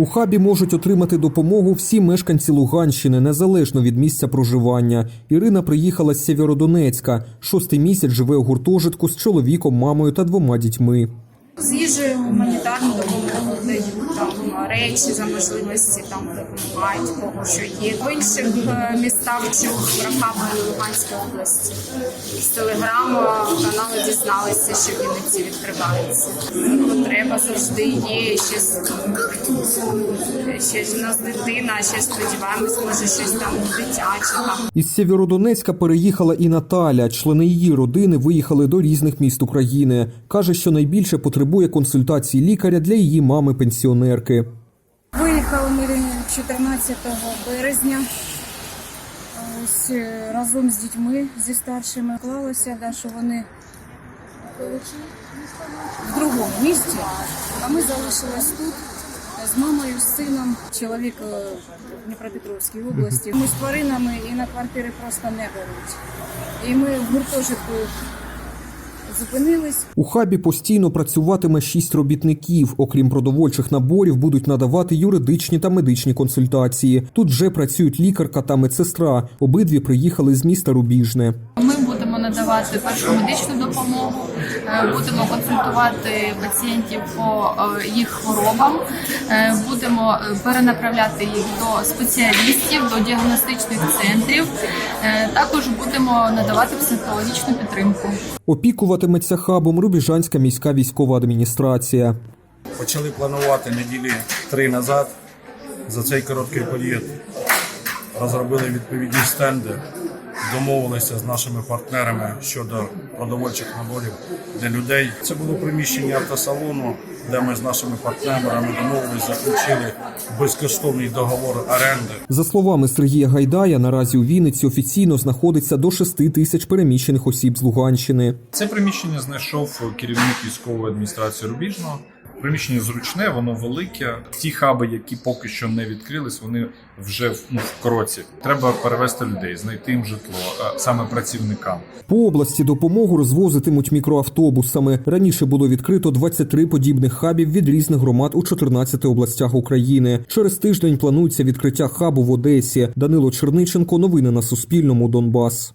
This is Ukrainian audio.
У хабі можуть отримати допомогу всі мешканці Луганщини незалежно від місця проживання. Ірина приїхала з Сєвєродонецька. Шостий місяць живе у гуртожитку з чоловіком, мамою та двома дітьми. З їжею гуманітарну допомогу дають там речі за можливості там допомагають кого що є. В інших е, містах чи Рахабові Луганської області з телеграму каналу дізналися, що в Вінниці відкривається. Потреба завжди є. Ще ще ж у нас дитина, ще сподіваємось, може щось там дитяче. Із Сєвєродонецька переїхала і Наталя. Члени її родини виїхали до різних міст України. Каже, що найбільше потребує консультації лікаря для її мами-пенсіонерки. Виїхали ми 14 березня ось е, разом з дітьми зі старшими. Клалося, да, що вони в другому місці, а ми залишились тут з мамою, з сином. Чоловік е, в Дніпропетровській області. Ми з тваринами і на квартири просто не беруть. І ми в гуртожитку зупинились. У хабі постійно працюватиме шість робітників. Окрім продовольчих наборів, будуть надавати юридичні та медичні консультації. Тут вже працюють лікарка та медсестра. Обидві приїхали з міста Рубіжне. Ми надавати першу медичну допомогу, е, будемо консультувати пацієнтів по е, їх хворобам, е, будемо перенаправляти їх до спеціалістів, до діагностичних центрів. Також будемо надавати психологічну підтримку. Опікуватиметься хабом Рубіжанська міська військова адміністрація. Почали планувати неділі три назад. За цей короткий період розробили відповідні стенди, домовилися з нашими партнерами щодо продовольчих наборів для людей. Це було приміщення автосалону, де ми з нашими партнерами домовилися, заключили безкоштовний договор оренди. За словами Сергія Гайдая, наразі у Вінниці офіційно знаходиться до 6 тисяч переміщених осіб з Луганщини. Це приміщення знайшов керівник військової адміністрації Рубіжного. Приміщення зручне, воно велике. Ті хаби, які поки що не відкрились, вони вже в- ну, в кроці. Треба перевести людей, знайти їм житло, саме працівникам. По області допомогу розвозитимуть мікроавтобусами. Раніше було відкрито 23 подібних хабів від різних громад у 14 областях України. Через тиждень планується відкриття хабу в Одесі. Данило Черниченко. Новини на Суспільному. Донбас.